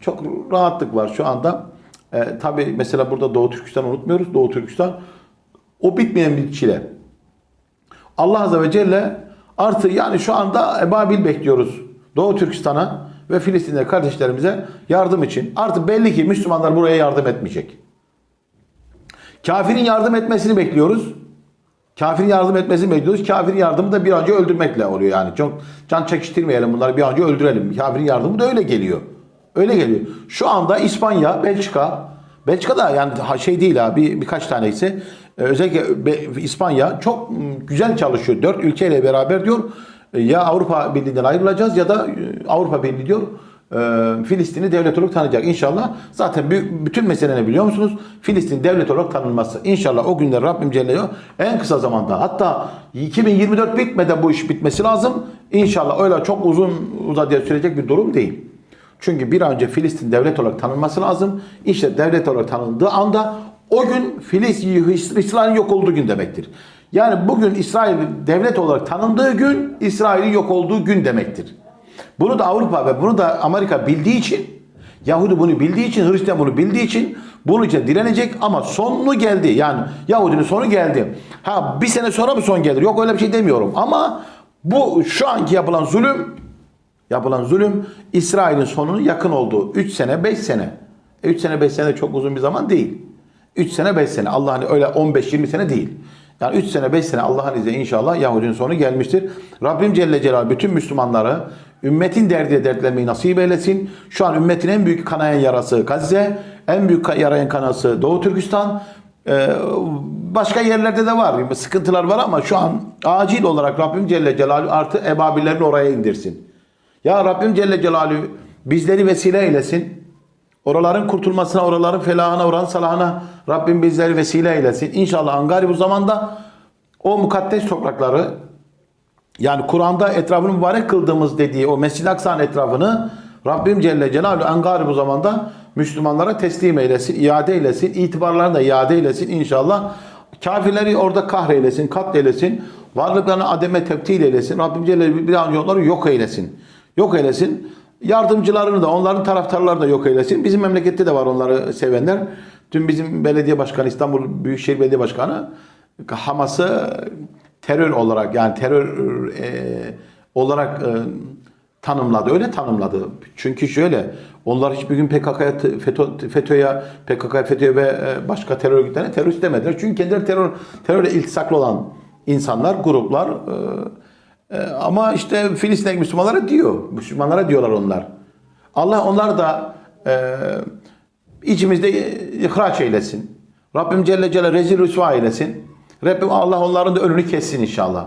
Çok rahatlık var şu anda. E, tabii mesela burada Doğu Türkistan unutmuyoruz. Doğu Türkistan o bitmeyen bir çile. Allah Azze ve Celle artı yani şu anda ebabil bekliyoruz. Doğu Türkistan'a ve Filistin'de kardeşlerimize yardım için. Artık belli ki Müslümanlar buraya yardım etmeyecek. Kafirin yardım etmesini bekliyoruz. Kafirin yardım etmesini bekliyoruz. Kafirin yardımı da bir önce öldürmekle oluyor yani. Çok can çekiştirmeyelim bunları bir önce öldürelim. Kafirin yardımı da öyle geliyor. Öyle geliyor. Şu anda İspanya, Belçika, Belçika'da yani ha- şey değil ha bir, birkaç tanesi e, özellikle Be- İspanya çok m, güzel çalışıyor. Dört ülkeyle beraber diyor e, ya Avrupa Birliği'nden ayrılacağız ya da e, Avrupa Birliği diyor e, Filistin'i devlet olarak tanıyacak. İnşallah zaten bütün meseleni biliyor musunuz? Filistin devlet olarak tanınması. İnşallah o günler Rabbim Celle en kısa zamanda hatta 2024 bitmeden bu iş bitmesi lazım. İnşallah öyle çok uzun uzadıya sürecek bir durum değil. Çünkü bir an önce Filistin devlet olarak tanınması lazım. İşte devlet olarak tanındığı anda o gün Filistin, İsrail'in yok olduğu gün demektir. Yani bugün İsrail devlet olarak tanındığı gün İsrail'in yok olduğu gün demektir. Bunu da Avrupa ve bunu da Amerika bildiği için Yahudi bunu bildiği için, Hristiyan bunu bildiği için bunun için direnecek ama sonu geldi. Yani Yahudinin sonu geldi. Ha bir sene sonra mı son gelir? Yok öyle bir şey demiyorum. Ama bu şu anki yapılan zulüm yapılan zulüm İsrail'in sonunun yakın olduğu 3 sene 5 sene. 3 sene 5 sene çok uzun bir zaman değil. 3 sene 5 sene. Allah'ın öyle 15-20 sene değil. Yani 3 sene 5 sene Allah'ın izniyle inşallah Yahudinin sonu gelmiştir. Rabbim Celle Celal bütün Müslümanları ümmetin derdiyle dertlenmeyi nasip eylesin. Şu an ümmetin en büyük kanayan yarası Gazze, en büyük yarayan kanası Doğu Türkistan. Ee, başka yerlerde de var. Sıkıntılar var ama şu an acil olarak Rabbim Celle Celaluhu artı ebabillerini oraya indirsin. Ya Rabbim Celle Celaluhu bizleri vesile eylesin. Oraların kurtulmasına, oraların felahına, oranın salahına Rabbim bizleri vesile eylesin. İnşallah angari bu zamanda o mukaddes toprakları yani Kur'an'da etrafını mübarek kıldığımız dediği o Mescid-i Aksa'nın etrafını Rabbim Celle Celaluhu angari bu zamanda Müslümanlara teslim eylesin, iade eylesin, itibarlarını da iade eylesin inşallah. Kafirleri orada kahreylesin, katleylesin, varlıklarını ademe tebdil eylesin. Rabbim Celle bir an onları yok eylesin. Yok eylesin. Yardımcılarını da onların taraftarlarını da yok eylesin. Bizim memlekette de var onları sevenler. Dün bizim belediye başkanı İstanbul Büyükşehir Belediye Başkanı Hamas'ı terör olarak yani terör e, olarak e, tanımladı. Öyle tanımladı. Çünkü şöyle onlar hiçbir gün PKK'ya FETÖ, FETÖ'ye PKK, FETÖ'ye ve e, başka terör örgütlerine terörist demediler. Çünkü kendileri terör terörle iltisaklı olan insanlar, gruplar e, e, ama işte Filistin Müslümanlara diyor. Müslümanlara diyorlar onlar. Allah onlar da e, içimizde ihraç eylesin. Rabbim Celle Celle rezil rüsva eylesin. Rabbim Allah onların da önünü kessin inşallah.